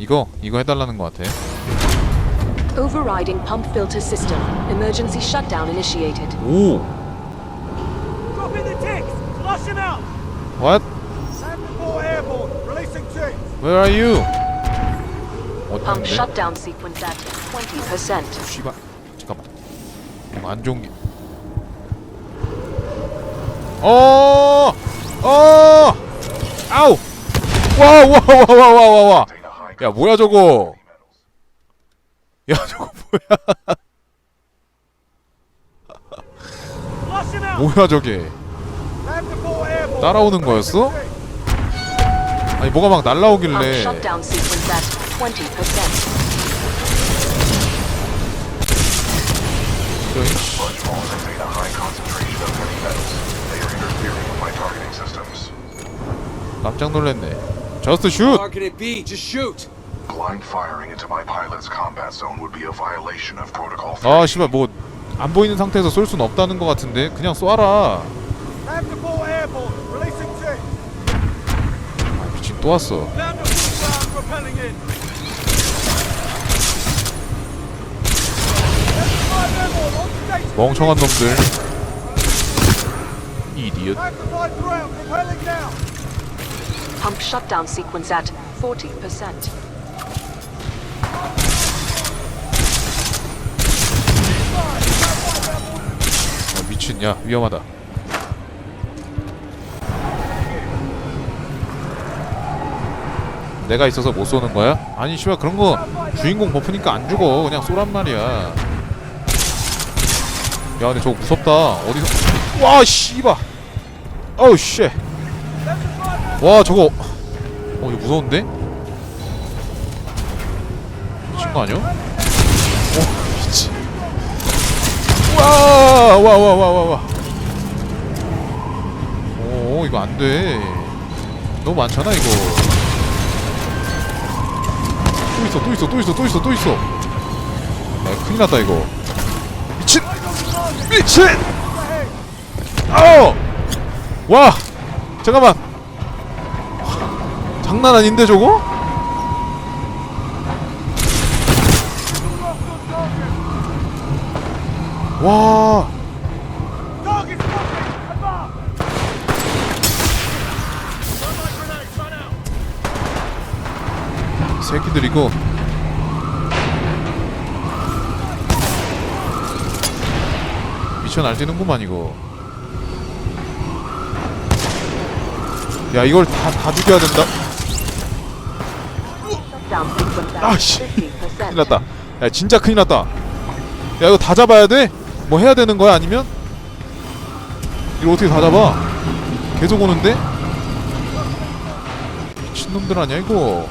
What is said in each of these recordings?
이거 이거 해달라는 것 같아. Overriding pump filter system. Emergency shutdown initiated. 오, Drop in the ticks! Flush him out! what? 4 airborne! Releasing ticks! Where are you? Pump shutdown sequence at 20%. 씨발. 잠깐만. 안 좋은 게. 어, 어, 아우. 와, 와, 와, 와, 와, 와, 와. 야, 뭐야 저거? 야, 저거 뭐야? 뭐야 저게? Lambda 4 airborne! 따라오는 거였어? 아니 뭐가 막 날라오길래. shutdown sequence at 20%. 저기, 씨. Balls contain a high concentration of heavy metals. They are interfering with my targeting systems. 깜짝 놀랐네. Just shoot. Blind firing into my pilot's combat zone would be a violation of Protocol 3. 아, 씨발 뭐 안 보이는 상태에서 쏠 수는 없다는 것 같은데 그냥 쏴라. 4 airborne! Releasing ticks! 아, 미친 또 왔어. Lambda 4 ground repelling in! Lambda 5 airborne! On station! 멍청한 놈들. 이디엇. 5 ground repelling now! Pump shutdown sequence at 40%. 미친 야 위험하다. 내가 있어서 못 쏘는 거야? 아니 씨발 그런 거 주인공 버프니까 안 죽어 그냥 쏘란 말이야. 야 근데 저거 무섭다. 어디서? 와 씨발. 어우 씨. 와 저거. 어 이거 무서운데? 미친 거 아니야? 와, 와, 와, 와, 와, 와. 오, 이거 안 돼. 너무 많잖아, 이거. 또 있어, 또 있어, 또 있어, 또 있어, 또 있어. 야, 큰일 났다, 이거. 미친! 미친! 아우! 와! 잠깐만! 장난 아닌데, 저거? 와! 새끼들 이거 미쳐 날뛰는구만 이거 야 이걸 다, 다 죽여야 된다 아씨 50%. 큰일 났다 야 진짜 큰일 났다 야 이거 다 잡아야 돼? 뭐 해야 되는 거야 아니면? 이거 어떻게 다 잡아? 계속 오는데? 미친놈들 아니야 이거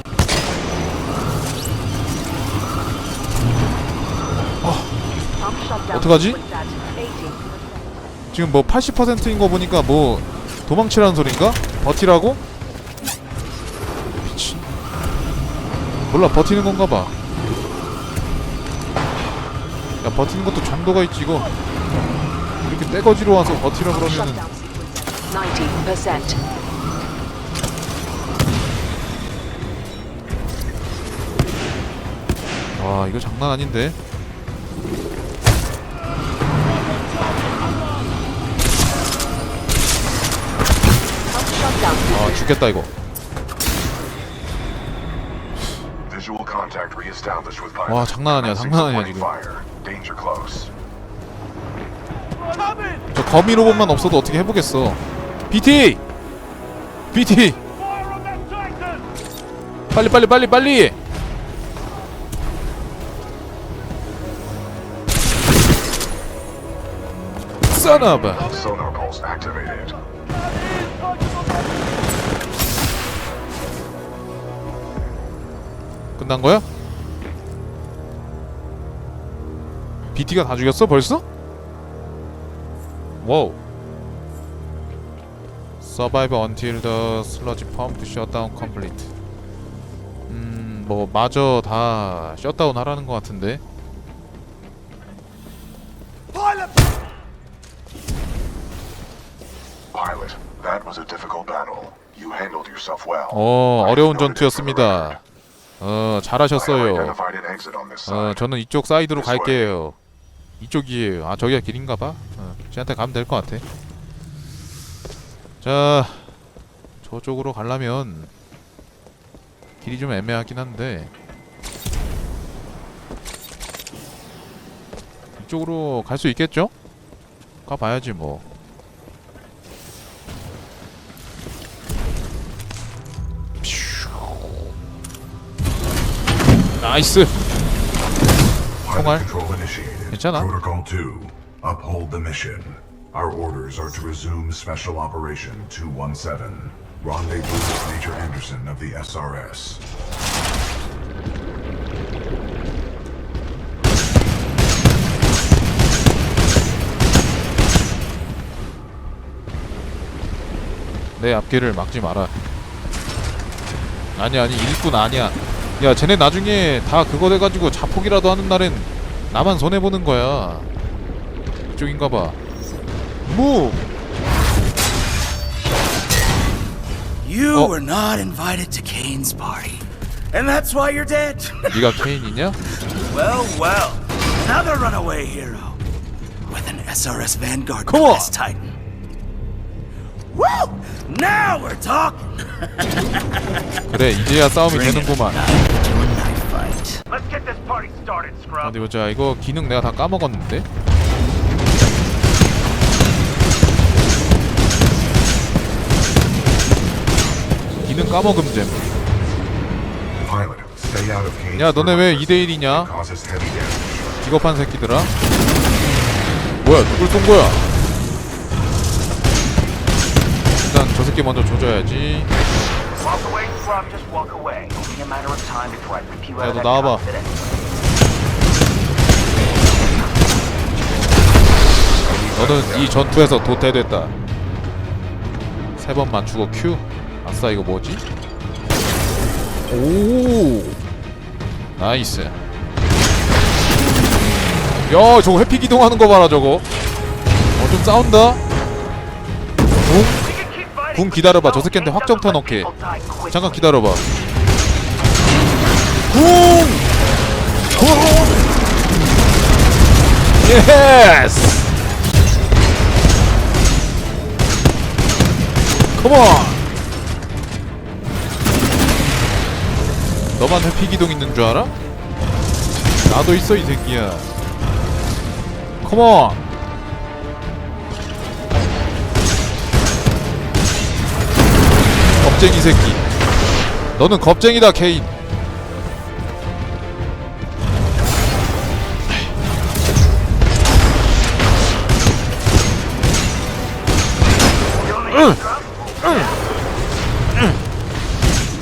shutdown 어떡하지? sequence at 80%. 지금 뭐 80%인 거 보니까 뭐 도망치라는 소린가? 버티라고? 미친. 몰라 버티는 건가 봐. 야 버티는 것도 정도가 있지 이거. 이렇게 떼거지로 와서 버티라 그러면은 shutdown sequence at 90%. 와 이거 장난 아닌데. 아. 죽겠다 이거. 와 장난 아니야 장난 아니야 지금. 저 거미 로봇만 없어도 어떻게 해보겠어. BT, BT! 빨리 빨리 빨리 빨리. Activated. 끝난 거야? BT가 다 죽였어 벌써? 와우. Survive until the sludge pump shutdown complete. 음, 뭐 마저 다 셧다운 하라는 것 같은데. Pilot! Pilot, that was a difficult battle. You handled yourself well. 어, 어려운 전투였습니다. 어 잘하셨어요. 어 side. 저는 이쪽 사이드로 갈게요. 이쪽이에요. 아 저기가 길인가 봐. 어, 쟤한테 가면 될 것 같아. 자 저쪽으로 가려면 길이 좀 애매하긴 한데 이쪽으로 갈 수 있겠죠? 가봐야지 뭐. 나이스. Pilot 총알. control initiated. 괜찮아. Protocol 2. Uphold the mission. Our orders are to resume Special Operation 217. Rendezvous with Major Anderson of the SRS. 내 앞길을 막지 마라. 아니 아니 일꾼 아니야. 야 쟤네 나중에 다 그거 돼가지고 자폭이라도 하는 날엔 나만 손해 보는 거야. 이쪽인가봐. 무. You Oh. were not invited to Kane's party. And that's why you're dead. 네가 케인이냐? well, well. Another runaway hero. With an SRS Vanguard Come class on. Titan. Woo! Now we're talking. 그래 이제야 싸움이 되는구만. 어디 보자. 이거 기능 내가 다 까먹었는데. 기능 까먹음잼. 야 너네 왜 premises. 2대1이냐? Causes heavy damage. 기겁한 새끼들아. 뭐야 누굴 쏜 거야? 일단 저 새끼 먼저 조져야지. 야, 너 나와봐. 너는 이 전투에서 도태됐다. 세번 맞추고 큐. 아싸 이거 뭐지? 오. 나이스. 야 저거 회피 기동하는 거 봐라 저거. 어좀 싸운다. 붕. 붕 기다려봐. 저 새끼한테 확정타 넣게. 잠깐 기다려봐. 붕. 붕. 예스. 컴온! 너만 회피 기동 있는 줄 알아? 나도 있어 이 새끼야. 컴온! 겁쟁이 새끼. 너는 겁쟁이다 케인.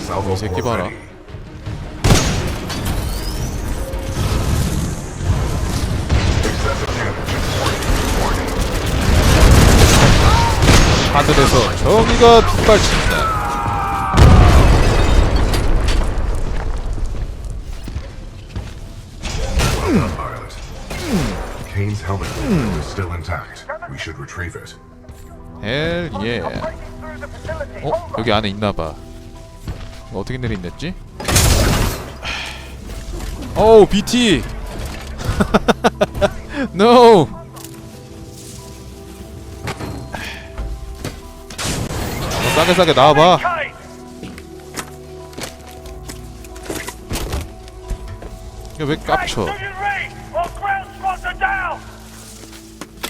Salvo 새끼 four 봐라. ready. Excessive damage. 하늘에서 정의가 빗발친다. Helmet is still intact. We should retrieve it. 헬 예. 어 여기 안에 있나봐. 어떻게 내린댔지? 오 BT. no. 너 싸게 싸게 나와봐. 이거 왜 깝쳐?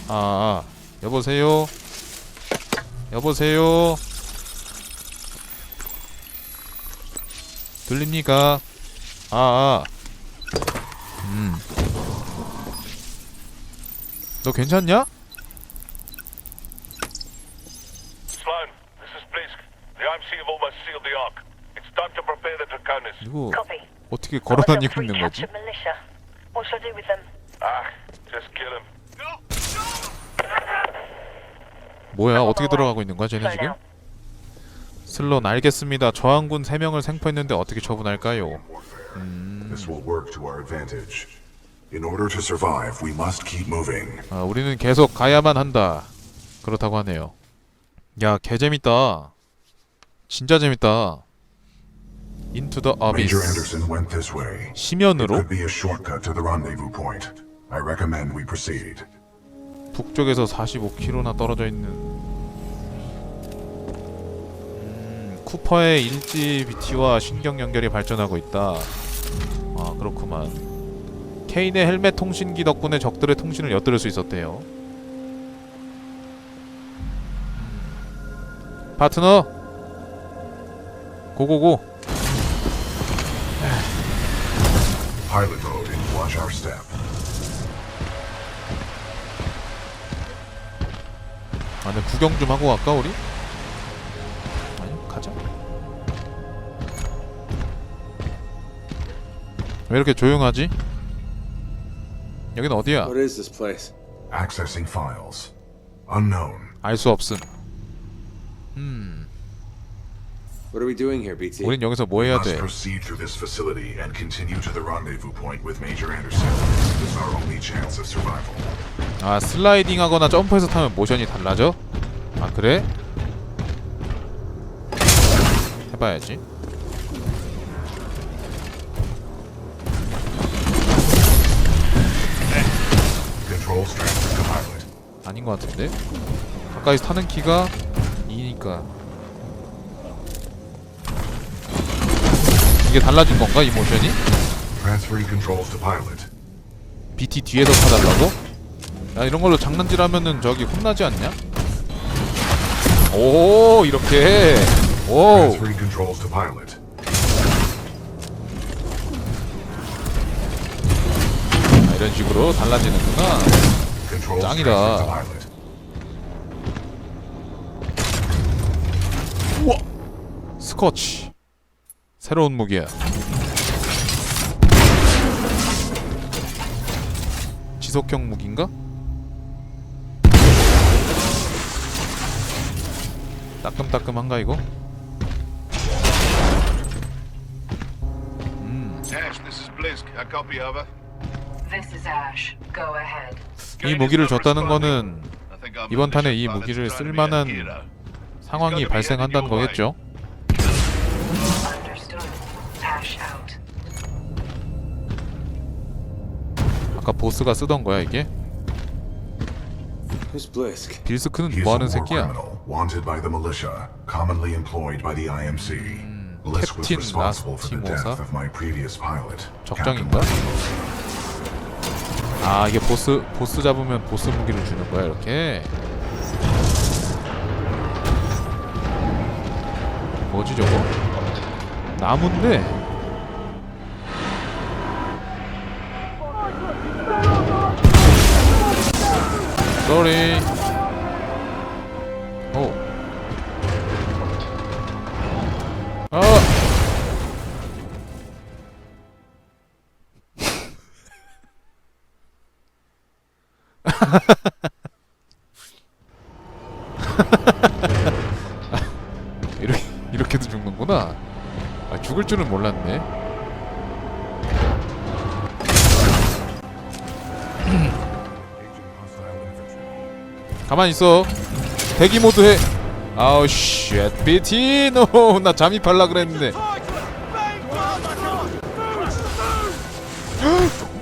아, 아 여보세요. 여보세요. 들립니까? 아, 아. 음. 너 괜찮냐? Sloan, this is Blisk. The IMC have almost sealed the Ark. It's time to prepare the Draconis. 누구 Copy. 어떻게 them 걸어 다니고 있는 거지? recaptured militia. What shall I do with them? Ah, just kill him. 뭐야? 어떻게 들어가고 있는 거야, 쟤네 지금? 슬론 알겠습니다. 저항군 3명을 생포했는데 어떻게 처분할까요? Moving. 아, 우리는 계속 가야만 한다. 그렇다고 하네요. 야, 개 재밌다. 진짜 재밌다. This way. It 심연으로 북쪽에서 45km나 떨어져 있는 음, 쿠퍼의 인지 비티와 신경 연결이 발전하고 있다. 아 그렇구만. 케인의 헬멧 통신기 덕분에 적들의 통신을 엿들을 수 있었대요. 음. 파트너 고고고 Pilot mode and watch. 아, 네 구경 좀 하고 갈까 우리? 아니 가자. 왜 이렇게 조용하지? 여긴 어디야? What is this place? Accessing files. Unknown. 알 수 없음. What are we doing here, BT? 우린 여기서 뭐 해야 Must 돼? proceed through this facility and continue to the rendezvous point with Major Anderson. This is our only chance of survival. 아 슬라이딩 하거나 점프해서 타면 모션이 달라져? 아 그래? 해봐야지. Controls transferred to pilot. 아닌 것 같은데? 가까이서 타는 키가 2니까 이게 달라진 건가 이 모션이? BT 뒤에서 타달라고? 야 이런 걸로 장난질하면은 저기 혼나지 않냐? 오 이렇게 오. 아, 이런 식으로 달라지는구나 짱이다. pilot. 스코치 새로운 무기야 지속형 무기인가? 따끔따끔한가 이거? Ash, this is Blisk. A copy over. This is Ash. Go ahead. 이 무기를 줬다는 거는 이번 탄에 이 무기를 trying to 쓸 be a 만한 hero. 상황이 발생한다는 거겠죠? 아까 보스가 쓰던 거야 이게? 빌스크는 뭐 하는 war 새끼야? was 캡틴 pilot. 적장인가? 아 이게 보스 보스 잡으면 보스 무기를 주는 거야 이렇게? 뭐지 저거? 나무인데? 쏘리 오 아! 이렇게 이렇게도 죽는구나. 아, 죽을 줄은 몰랐네. 가만 있어. 대기 모드 해. 아우 쉣 BT 노나 잠입할라 그랬는데.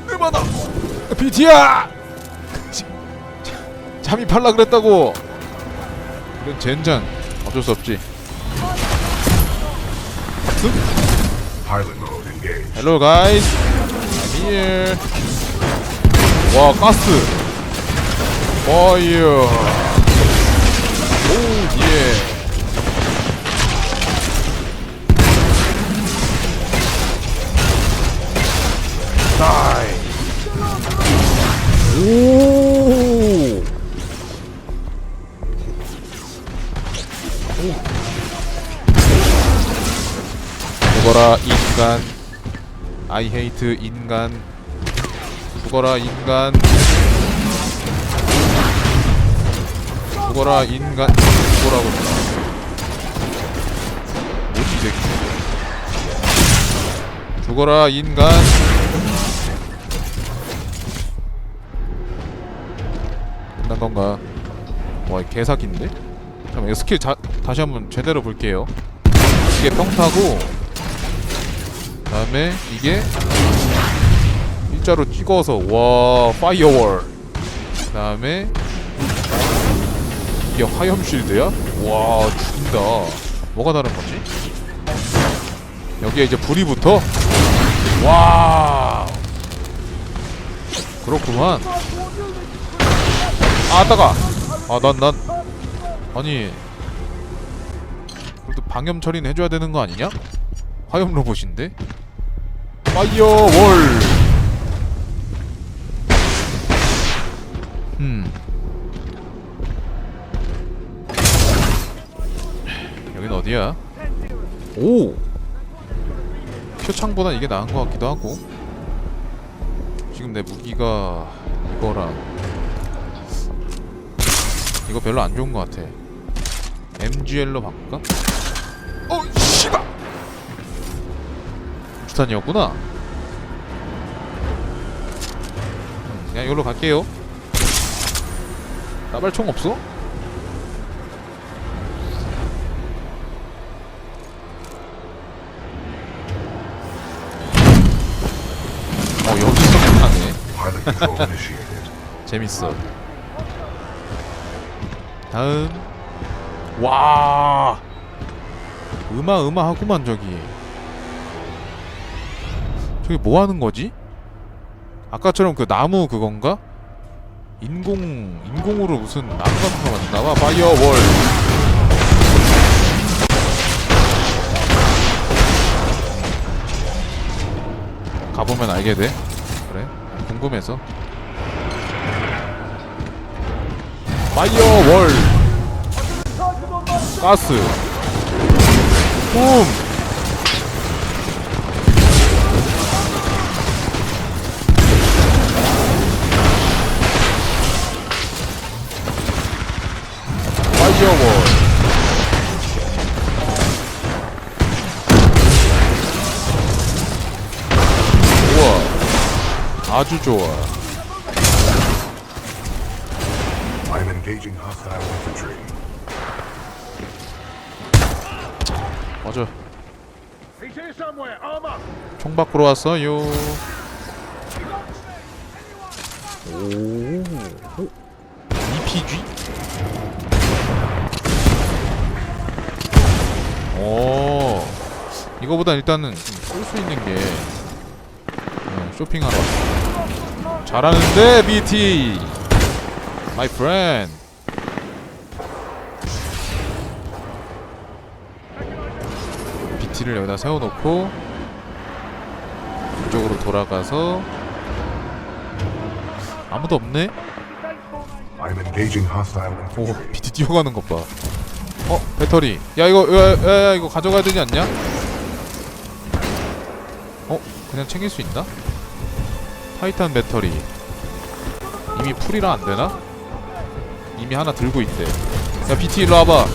내 많아. BT야. 잠입할라 그랬다고. 이런 젠장 어쩔 수 없지. Hello guys. I'm here. 와 가스. 어이야. 오 예. 죽어라 인간 I hate 인간 죽어라 인간 죽어라 인간 죽어라고 뭐지 이 죽어라 인간. 끝난 건가? 와이 개사기인데? 이거 스킬 자, 다시 한번 제대로 볼게요. 이게 평타고 다음에 이게 일자로 찍어서 와 파이어월. 다음에 이게 화염 쉴드야? 와 죽인다 뭐가 다른 거지? 여기에 이제 불이 붙어? 와 그렇구만 아 따가 아난 난 아니 그래도 방염 처리는 해줘야 되는 거 아니냐? 화염 로봇인데? 파이어월 음 어디야? 오! 표창보다 이게 나은 것 같기도 하고 지금 내 무기가 이거라 이거 별로 안 좋은 것 같아 MGL로 바꿀까? 어! 씨발! 주탄이었구나 음, 그냥 이걸로 갈게요 나발총 없어? 어 재밌어. 다음 와 음아 음아 하구만 저기 저기 뭐 하는 거지? 아까처럼 그 나무 그건가? 인공 인공으로 무슨 나무 같은 거 만드나 봐 파이어월 가보면 알게 돼 궁금해서. 파이어월. 가스. 뿜 아주 좋아 I'm engaging hostile infantry. 맞아. 총 밖으로 왔어요. 오. 오. EPG? 오. 이거보다 일단은 쏠수 있는 게 어, 쇼핑하러 왔어. 잘하는데 BT. My friend. BT를 여기다 세워놓고 이쪽으로 돌아가서 아무도 없네? 오. BT 뛰어가는 것 봐. 어 배터리. 야 이거 야, 야, 야 이거 가져가야 되지 않냐? 어 그냥 챙길 수 있나? 타이탄 배터리. 이미 풀이라 안 되나? 이미 하나 들고 있대. 야 BT 일로 와봐.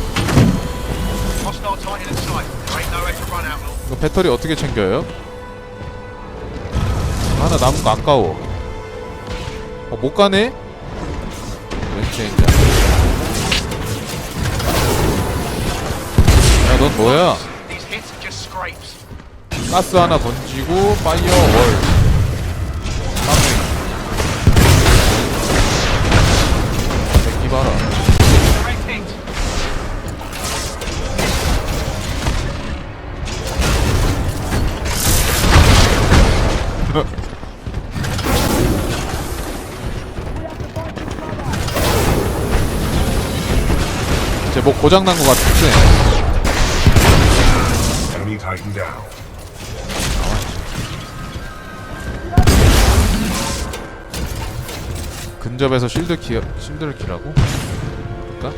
이거 배터리 어떻게 챙겨요? 하나 남은 거 아까워. 어, 못 가네? 왠지 이제. 야, 넌 뭐야? 가스 하나 던지고 파이어월. 쟤뭐 고장 난거 같은데. 근접에서 실드 키 실드를 키라고? 볼까?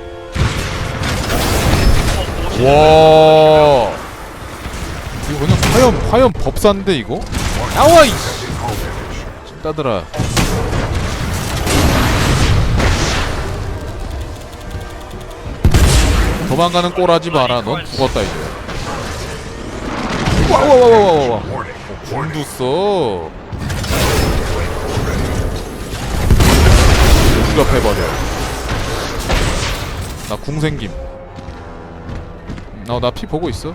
와 이거 그냥 화염 화염 법사인데 이거? 나와 이 찐따들아 도망가는 꼴 하지 마라. 넌 죽었다 이제. 와와와와와와 Warning. 굴도 써. 공격해버려. 나 궁 생김. 어 나 피 보고 있어.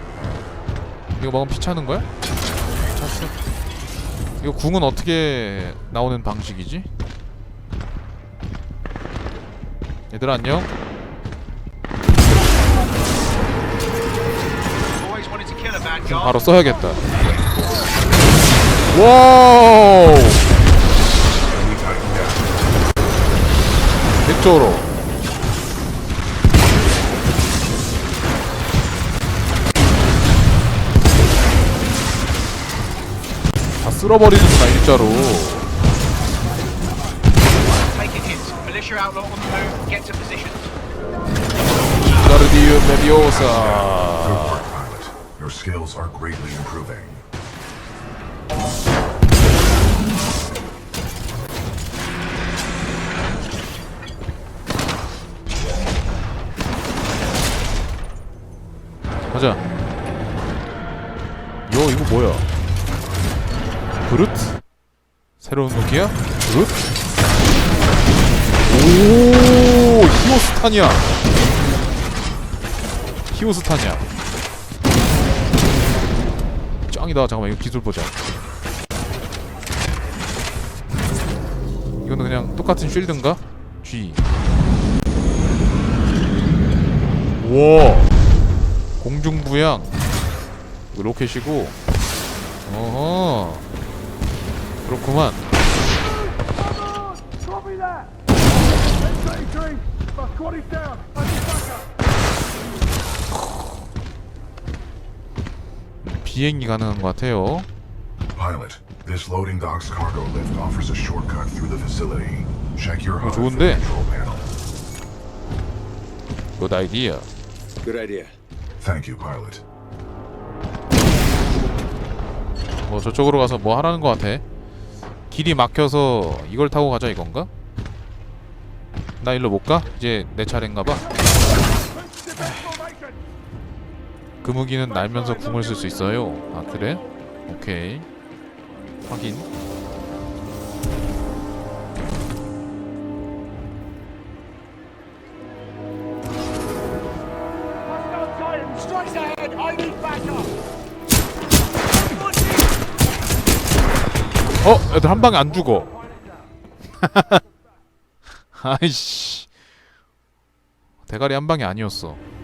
이거 먹으면 피 차는 거야? 찼어. 이거 궁은 어떻게 나오는 방식이지? 얘들아 안녕 지금 바로 써야겠다 와우 개쩔어 다 쓸어버리는구나 일자로. 가르디움 pilot. Your skills are greatly improving. 가자 요 이거 뭐야 그루트? 새로운 무기야? 그루트? 오 히오스탄이야 히오스탄이야 짱이다 잠깐만 이거 기술 보자. 이거는 그냥 똑같은 쉴드인가? G. 우와! 공중부양. 로켓이고. 어허. 그렇구만 비행이 가능한 것 같아요 Pilot, this loading dock's cargo lift offers a shortcut through the facility. Check your HUD for the 좋은데? control panel. 굿 아이디어 Good idea. Thank you, pilot. 뭐 저쪽으로 가서 뭐 하라는 것 같아 길이 막혀서 이걸 타고 가자 이건가? 나 일로 못 가? 이제 내 차례인가 봐. 그 무기는 날면서 궁을 쓸 수 있어요. 아 그래? 오케이. 확인. 어, 애들 한 방에 안 죽어. 아이씨. 대가리 한 방이 아니었어.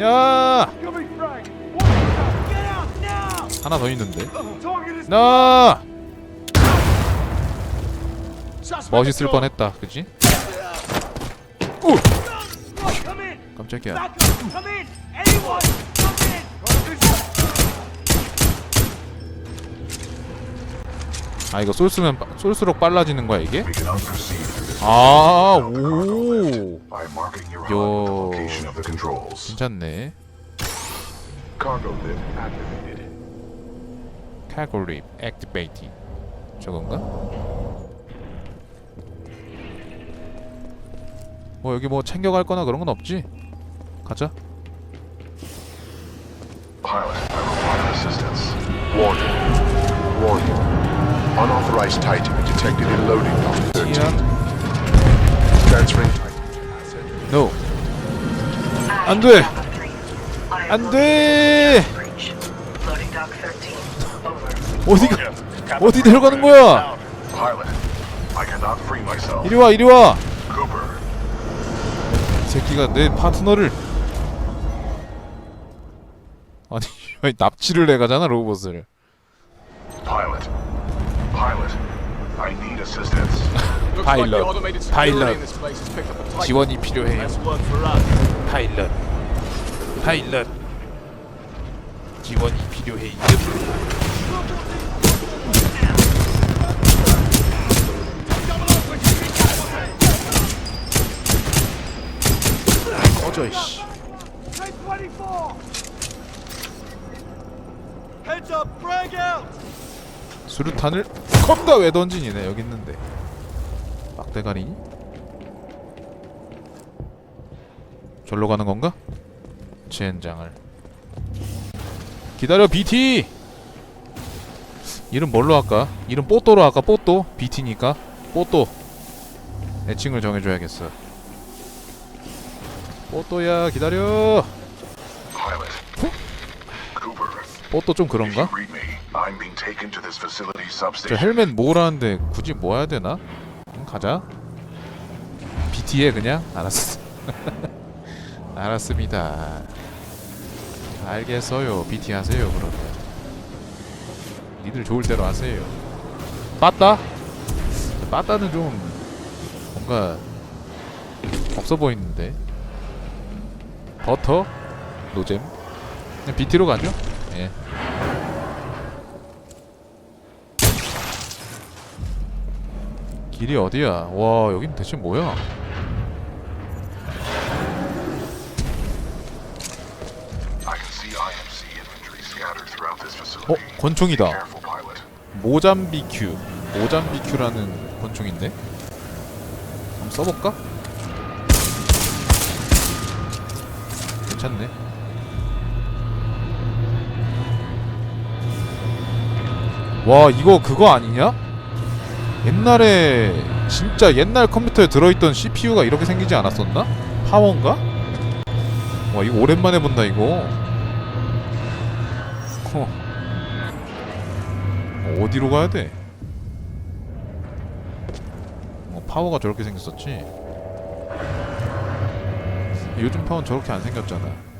야! 하나 더 있는데. 나! 멋있을 뻔했다, 그지? 우! 깜짝이야. 아 이거 쏠수면 빠- 쏠수록 빨라지는 거야 이게? 아, 오. controls. 괜찮네. Cargo lift activated. 저건가? 뭐 여기 뭐 챙겨갈 거나 그런 건 없지? 가자. Pilot, I require assistance. Warning. Warning. Unauthorized Titan detected in loading dock 13. No. 안 돼. Kappa 3. I have 안 돼. breach. Loading dock 13. Over. 어디가 어디 내려가는 거야? 이리 와 이리 와. 새끼가 내 파트너를 아니, 납치를 해가잖아 로봇을. pilot. Pilot, I need assistance. 파일럿 파일럿 지원이 필요해요. 파일럿 파일럿 지원이 필요해요. 꺼져 이씨. 수류탄을 겁나 왜 던지니네 여기 있는데. 막 대가리 절로 가는 건가? 젠장을 기다려 BT 이름 뭘로 할까? 이름 뽀또로 할까 뽀또? BT니까 뽀또 애칭을 정해줘야겠어 뽀또야 기다려. 뽀또 좀 그런가? 저. 헬멧 모으라는데 굳이 모아야 되나? 응, 가자 BT에 그냥? 알았어 알았습니다 알겠어요 BT 하세요 그러면 니들 좋을 대로 하세요 빠따? 빠따는 좀 뭔가 없어 보이는데 버터? 노잼? 그냥 BT로 가죠? 예 길이 어디야? 와 여긴 대체 뭐야? 어? 권총이다. 모잠비큐 모잠비큐라는 권총인데? 한번 써볼까? 괜찮네 와 이거 그거 아니냐? 옛날에 진짜 옛날 컴퓨터에 들어있던 CPU가 이렇게 생기지 않았었나? 파워인가? 와 이거 오랜만에 본다 이거 허. 어디로 가야 돼? 어, 파워가 저렇게 생겼었지. 요즘 파워는 저렇게 안 생겼잖아.